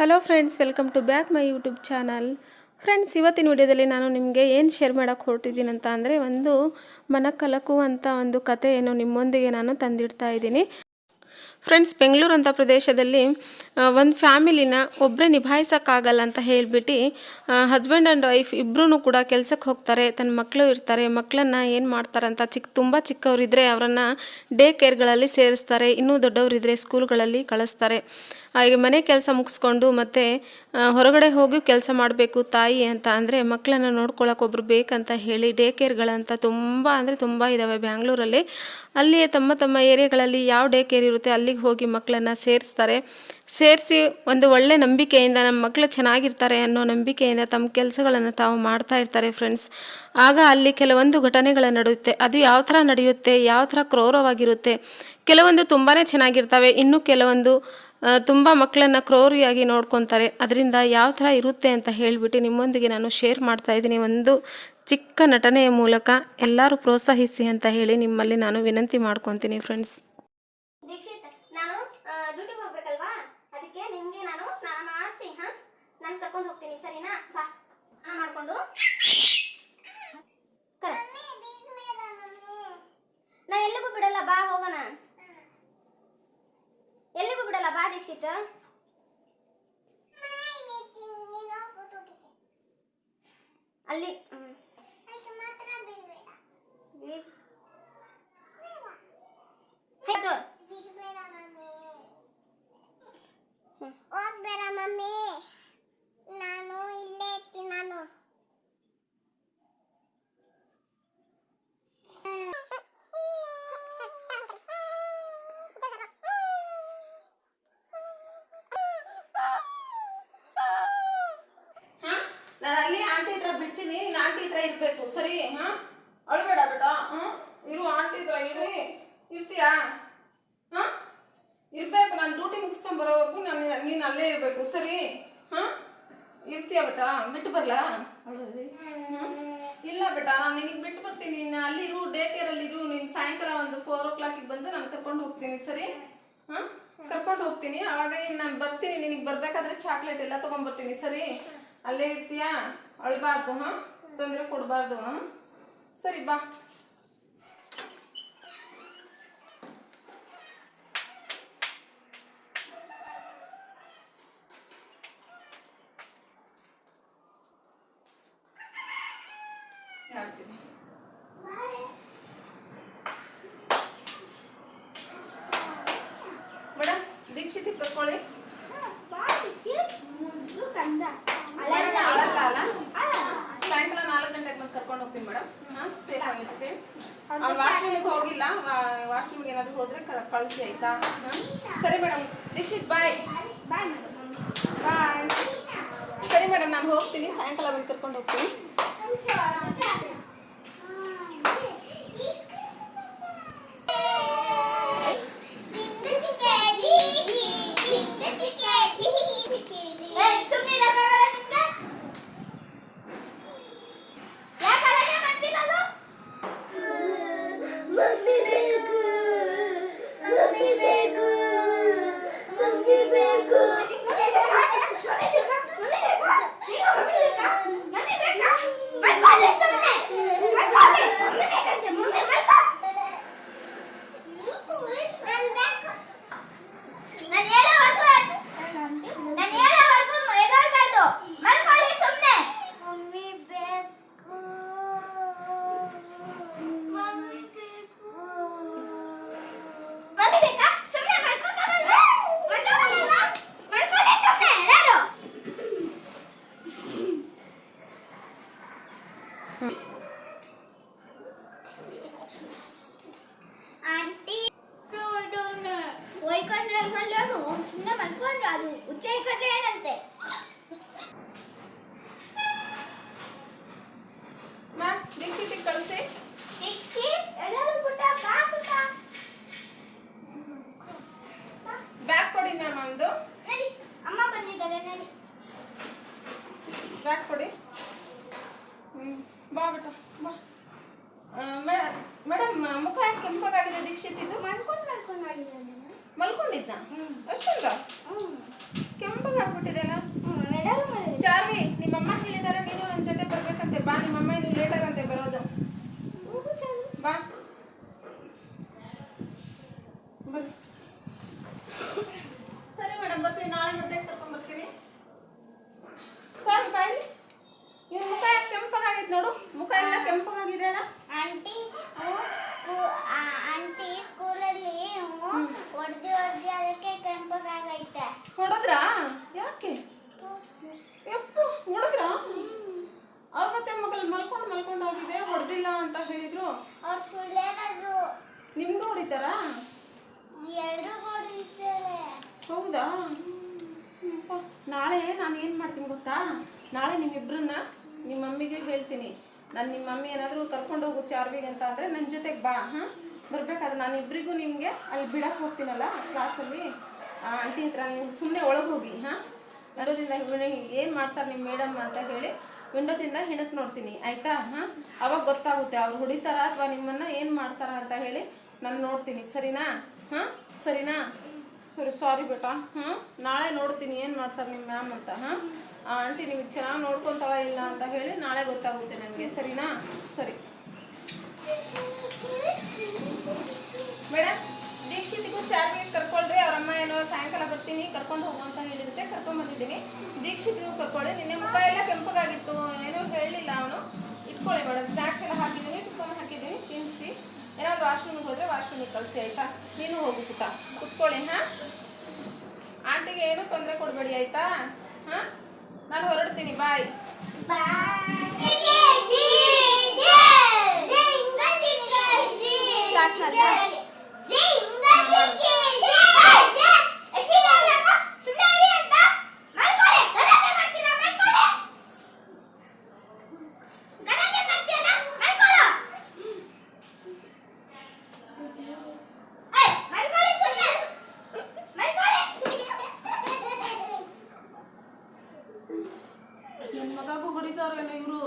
Hello friends welcome to back my YouTube channel friends ಇವತ್ತಿನ ವಿಡಿಯೋದಲ್ಲಿ ನಾನು ನಿಮಗೆ ಏನು ಶೇರ್ ಮಾಡೋಕ್ಕೆ ಹೊರಟಿದ್ದೀನಿ ಅಂತ ಅಂದರೆ ಒಂದು ಮನ ಕಲಕುವಂಥ ಒಂದು ಕಥೆಯನ್ನು ನಿಮ್ಮೊಂದಿಗೆ ನಾನು ತಂದಿಡ್ತಾ ಇದ್ದೀನಿ. ಫ್ರೆಂಡ್ಸ್ ಬೆಂಗಳೂರು ಅಂತ ಪ್ರದೇಶದಲ್ಲಿ ಒಂದು ಫ್ಯಾಮಿಲಿನ ಒಬ್ಬರೇ ನಿಭಾಯಿಸೋಕ್ಕಾಗಲ್ಲ ಅಂತ ಹೇಳಿಬಿಟ್ಟು ಹಸ್ಬೆಂಡ್ ಆ್ಯಂಡ್ ವೈಫ್ ಇಬ್ಬರೂ ಕೂಡ ಕೆಲಸಕ್ಕೆ ಹೋಗ್ತಾರೆ ತನ್ನ ಮಕ್ಕಳು ಇರ್ತಾರೆ ಮಕ್ಕಳನ್ನು ಏನು ಮಾಡ್ತಾರೆ ಅಂತ ಚಿಕ್ಕ ತುಂಬ ಚಿಕ್ಕವರಿದ್ದರೆ ಅವರನ್ನು ಡೇ ಕೇರ್ಗಳಲ್ಲಿ ಸೇರಿಸ್ತಾರೆ, ಇನ್ನೂ ದೊಡ್ಡವರಿದ್ದರೆ ಸ್ಕೂಲ್ಗಳಲ್ಲಿ ಕಳಿಸ್ತಾರೆ. ಹಾಗೆ ಮನೆ ಕೆಲಸ ಮುಗಿಸ್ಕೊಂಡು ಮತ್ತೆ ಹೊರಗಡೆ ಹೋಗಿ ಕೆಲಸ ಮಾಡಬೇಕು ತಾಯಿ ಅಂತ ಅಂದರೆ ಮಕ್ಕಳನ್ನು ನೋಡ್ಕೊಳ್ಳೋಕೆ ಒಬ್ರು ಬೇಕಂತ ಹೇಳಿ ಡೇ ಕೇರ್ಗಳಂತ ತುಂಬ ಅಂದರೆ ತುಂಬ ಇದ್ದಾವೆ ಬ್ಯಾಂಗ್ಳೂರಲ್ಲಿ. ಅಲ್ಲಿ ತಮ್ಮ ತಮ್ಮ ಏರಿಯಾಗಳಲ್ಲಿ ಯಾವ ಡೇ ಕೇರ್ ಇರುತ್ತೆ ಅಲ್ಲಿಗೆ ಹೋಗಿ ಮಕ್ಕಳನ್ನು ಸೇರಿಸ್ತಾರೆ. ಸೇರಿಸಿ ಒಂದು ಒಳ್ಳೆ ನಂಬಿಕೆಯಿಂದ ನಮ್ಮ ಮಕ್ಕಳು ಚೆನ್ನಾಗಿರ್ತಾರೆ ಅನ್ನೋ ನಂಬಿಕೆಯಿಂದ ತಮ್ಮ ಕೆಲಸಗಳನ್ನು ತಾವು ಮಾಡ್ತಾ ಇರ್ತಾರೆ ಫ್ರೆಂಡ್ಸ್ ಆಗ ಅಲ್ಲಿ ಕೆಲವೊಂದು ಘಟನೆಗಳು ನಡೆಯುತ್ತೆ. ಅದು ಯಾವ ಥರ ನಡೆಯುತ್ತೆ, ಯಾವ ಥರ ಕ್ರೌರವಾಗಿರುತ್ತೆ, ಕೆಲವೊಂದು ತುಂಬಾ ಚೆನ್ನಾಗಿರ್ತವೆ, ಇನ್ನು ಕೆಲವೊಂದು ತುಂಬ ಮಕ್ಕಳನ್ನು ಕ್ರೌರಿಯಾಗಿ ನೋಡ್ಕೊತಾರೆ. ಅದರಿಂದ ಯಾವ ಥರ ಇರುತ್ತೆ ಅಂತ ಹೇಳಿಬಿಟ್ಟು ನಿಮ್ಮೊಂದಿಗೆ ನಾನು ಶೇರ್ ಮಾಡ್ತಾ ಇದ್ದೀನಿ. ಒಂದು ಚಿಕ್ಕ ನಟನೆಯ ಮೂಲಕ ಎಲ್ಲರೂ ಪ್ರೋತ್ಸಾಹಿಸಿ ಅಂತ ಹೇಳಿ ನಿಮ್ಮಲ್ಲಿ ನಾನು ವಿನಂತಿ ಮಾಡ್ಕೊತೀನಿ ಫ್ರೆಂಡ್ಸ್ ದೀಕ್ಷಿತ್ ನಾನು ಡ್ಯೂಟಿಗೆ ಹೋಗ್ಬೇಕಲ್ವಾ ಅದಕ್ಕೆ ನಿಮ್ಗೆ ನಾನು ಸ್ನಾನ ಮಾಡಿಸಿ ಹಾ ನಾನು ಕರ್ಕೊಂಡು ಹೋಗ್ತೀನಿ ಸರಿನಾ? ಬಾ. ಹಾ ಮಾಡ್ಕೊಂಡು. ನಾ ಎಲ್ಲಿಗೂ ಬಿಡಲ್ಲ, ಬಾ, ಹೋಗೋಣ. ಎಲ್ಲಿಗೂ ಬಿಡಲ್ಲ, ಬಾ, ದೀಕ್ಷಿತ್. ಅಲ್ಲಿ ಹೋಗ್ಬೇಡ ಮಮ್ಮಿ ನಾನು ಇಲ್ಲೇ ಇರ್ತೀನಿ ನಾನು ನಾನು ಅಲ್ಲಿ ಆಂಟಿ ಹತ್ರ ಬಿಡ್ತೀನಿ ನೀನು ಆಂಟಿ ಹತ್ರ ಇರಬೇಕು. ಸರಿ ಹಾಂ? ಅಳ್ಬೇಡ ಬೇಡ. ಹ್ಞೂ ಇರು ಆಂಟಿ ಹತ್ರ ಇರಿ. ಇರ್ತೀಯಾ? ಹಾಂ? ಇರಬೇಕು ನಾನು ಡ್ಯೂಟಿ ಮುಗಿಸ್ಕೊಂಡು ಬರೋವರೆಗೂ ನಾನು ನೀನು ಅಲ್ಲೇ ಇರಬೇಕು. ಸರಿ? ಹಾಂ? ಇರ್ತೀಯಾ ಬೇಟ? ಬಿಟ್ಟು ಬರಲಾ? ಇಲ್ಲ ಬೇಟ ನಾನು ನಿನಗೆ ಬಿಟ್ಟು ಬರ್ತೀನಿ. ನೀನು ಅಲ್ಲಿ ಇರು ಡೇ ಕೇರಲ್ಲಿ ಇರು. ನೀನು ಸಾಯಂಕಾಲ ಒಂದು ಫೋರ್ ಓ ಕ್ಲಾಕಿಗೆ ಬಂದು ನಾನು ಕರ್ಕೊಂಡು ಹೋಗ್ತೀನಿ. ಸರಿ? ಹಾಂ? ಕರ್ಕೊಂಡು ಹೋಗ್ತೀನಿ. ಆವಾಗ ನಾನು ಬರ್ತೀನಿ. ನಿನಗೆ ಬರಬೇಕಾದ್ರೆ ಚಾಕ್ಲೇಟ್ ಎಲ್ಲ ತೊಗೊಂಬರ್ತೀನಿ ಸರಿ? ಅಲ್ಲೇ ಇರ್ತೀಯಾ? ಅಳ್ಬಾರ್ದು ಹಾಂ? ತೊಂದರೆ ಕೊಡಬಾರ್ದು ಹಾಂ? ಸರಿ ಬಾ. ಮೇಡಮ್ ದೀಕ್ಷಿತಿಗೆ ಕರ್ಕೊಳ್ಳಿ ಮೇಡಮ್ ಅಳಲ್ಲ ಅಲ್ಲ ಸಾಯಂಕಾಲ ನಾಲ್ಕು ಗಂಟೆಗೆ ಬಂದು ಕರ್ಕೊಂಡು ಹೋಗ್ತೀನಿ ಮೇಡಮ್ ಹಾಂ ಸೇಫ್ ಆಗಿರ್ತೀನಿ ಅವ್ನು ವಾಶ್ರೂಮಿಗೆ ಹೋಗಿಲ್ಲ ವಾಶ್ರೂಮಿಗೆ ಏನಾದರೂ ಹೋದರೆ ಕಳಿಸಿ ಆಯ್ತಾ? ಹಾಂ ಸರಿ ಮೇಡಮ್. ದೀಕ್ಷಿತ್ ಬಾಯ್ ಬಾಯ್ ಸರಿ ಮೇಡಮ್ ನಾನು ಹೋಗ್ತೀನಿ. ಸಾಯಂಕಾಲ ಬಂದು ಕರ್ಕೊಂಡು ಹೋಗ್ತೀನಿ. ಮಮ್ಮಿ. ಒಯ್ಕೊಂಡ್ರೆ ಒಯ್ಕೊಂಡ್ರೆ ಸುಮ್ಮನೆ ಮಲ್ಕೊಂಡ್ರೆ ಅದು ಉಚ್ಚ ಇಕ್ಕಟ್ರೆ ಏನಂತೆ ತಗೊಂಡಿದ್ನ ಅಷ್ಟೊಂದ? ಕೆಂಪಗೆ ಹಾಕ್ಬಿಟ್ಟಿದೆಲ್ಲ ಚಾರ್ವಿ ನಿಮ್ಮಮ್ಮ ಹೇಳಿದಾರೆ ನೀನು ನನ್ನ ಜೊತೆ ಬರ್ಬೇಕಂತೆ. ಬಾ ನಿಮ್ಮಮ್ಮ ಇನ್ನು ಲೇಟ್ ಆಗಂತೆ ಬರೋದು. ಬಾ. ಸರಿ ಮೇಡಮ್ ಬರ್ತೀನಿ. ನಾಳೆ ಮತ್ತೆ ಕರ್ಕೊಂಡ್ಬರ್ತೀನಿ ಚಾರ್ವಿ ಬಾಯಿ ನಿಮ್ಮ ಮುಖ ಯಾಕೆ ಕೆಂಪಗಾಗೈತೆ ನೋಡು. ಮುಖ ಎಲ್ಲ ಕೆಂಪಗಾಗಿದೆ ಅಲ್ಲ ಆಂಟಿ ಹೊಡೆದ್ರಾ ಯಾಕೆ? ಯಪ್ಪು ಹೊಡೆದ್ರಾ ಅವ್ರ ಮತ್ತೆ ಮಗಲ್ ಮಲ್ಕೊಂಡು ಮಲ್ಕೊಂಡು ಹೋಗಿದೆ ಹೊಡೆದಿಲ್ಲ ಅಂತ ಹೇಳಿದ್ರು. ಅವ್ರು ಸುಳ್ಳೇನಾದ್ರು? ನಿಮ್ಗೂ ಹೊಡಿತಾರಾ? ಹೌದಾ? ನಾಳೆ ನಾನು ಏನು ಮಾಡ್ತೀನಿ ಗೊತ್ತಾ? ನಾಳೆ ನಿಮ್ಮಿಬ್ರನ್ನ ನಿಮ್ಮ ಮಮ್ಮಿಗೆ ಹೇಳ್ತೀನಿ. ನಾನು ನಿಮ್ಮ ಮಮ್ಮಿ ಏನಾದರೂ ಕರ್ಕೊಂಡು ಹೋಗು ಚಾರ್ವಿಗೆ ಅಂತ ಅಂದರೆ ನನ್ನ ಜೊತೆಗೆ ಬಾ ಹಾಂ? ಬರ್ಬೇಕಾದ್ರೆ ನಾನು ಇಬ್ಬರಿಗೂ ನಿಮಗೆ ಅಲ್ಲಿ ಬಿಡಕ್ಕೆ ಹೋಗ್ತೀನಲ್ಲ ಕ್ಲಾಸಲ್ಲಿ ಆಂಟಿ ಹತ್ರ ನೀವು ಸುಮ್ಮನೆ ಒಳಗೆ ಹೋಗಿ, ಹಾಂ? ವಿಂಡೋದಿಂದ ಏನು ಮಾಡ್ತಾರೆ ನಿಮ್ಮ ಮೇಡಮ್ ಅಂತ ಹೇಳಿ ವಿಂಡೋದಿಂದ ಹಿಣಕ್ ನೋಡ್ತೀನಿ, ಆಯಿತಾ? ಹಾಂ? ಅವಾಗ ಗೊತ್ತಾಗುತ್ತೆ ಅವ್ರು ಹೊಡಿತಾರ ಅಥವಾ ನಿಮ್ಮನ್ನು ಏನು ಮಾಡ್ತಾರ ಅಂತ ಹೇಳಿ ನಾನು ನೋಡ್ತೀನಿ, ಸರಿನಾ? ಹಾಂ? ಸರಿನಾ? ಸರಿ ಸಾರಿ ಬೇಟಾ. ಹ್ಞೂ ನಾಳೆ ನೋಡ್ತೀನಿ ಏನು ಮಾಡ್ತಾರೆ ನಿಮ್ಮ ಮ್ಯಾಮ್ ಅಂತ, ಹಾಂ? ಆಂಟಿ ನಿಮಗೆ ಚೆನ್ನಾಗಿ ನೋಡ್ಕೊತಾಳ ಇಲ್ಲ ಅಂತ ಹೇಳಿ ನಾಳೆ ಗೊತ್ತಾಗುತ್ತೆ ನನಗೆ ಸರಿನಾ? ಸರಿ. ಮೇಡಮ್? ದೀಕ್ಷಿತಿಗೂ ಚಾರ್ಜಿಗೆ ಕರ್ಕೊಳ್ರಿ ಅವ್ರ ಅಮ್ಮ ಏನೋ ಸಾಯಂಕಾಲ ಬರ್ತೀನಿ, ಕರ್ಕೊಂಡು ಹೋಗು ಅಂತ ಹೇಳಿರುತ್ತೆ, ಕರ್ಕೊಂಡು ಬಂದಿದ್ದೀನಿ. ದೀಕ್ಷಿತಿಗೂ ಕರ್ಕೊಳ್ಳಿ ನಿನ್ನೆ ಮುಖ ಎಲ್ಲ ಕೆಂಪಗಾಗಿತ್ತು, ಏನೋ ಹೇಳಲಿಲ್ಲ ಅವನು. ಇಟ್ಕೊಳ್ಳಿ ಮೇಡಮ್ ಸ್ನ್ಯಾಕ್ಸ್ ಎಲ್ಲ ಹಾಕಿದ್ದೀನಿ ಟಿಫನ್ ಹಾಕಿದ್ದೀನಿ, ತಿನ್ನಿಸಿ. ಏನಾದ್ರು ವಾಶ್ರೂಮ್ಗೆ ಹೋದರೆ ವಾಶ್ರೂಮಿಗೆ ಕಳಿಸಿ, ಆಯಿತಾ? ನೀನು ಹೋಗು ಪುಟ್ಟ. ಕುತ್ಕೊಳ್ಳಿ, ಹಾಂ? ಆಂಟಿಗೆ ಏನೂ ತೊಂದರೆ ಕೊಡಬೇಡಿ, ಆಯಿತಾ? ಹಾಂ? ನಾನು ಹೊರಡ್ತೀನಿ ಬಾಯ್ ನನ್ನ ಮಗಗೂ ಹೊಡಿತಾರಲ್ಲ ಇವರು?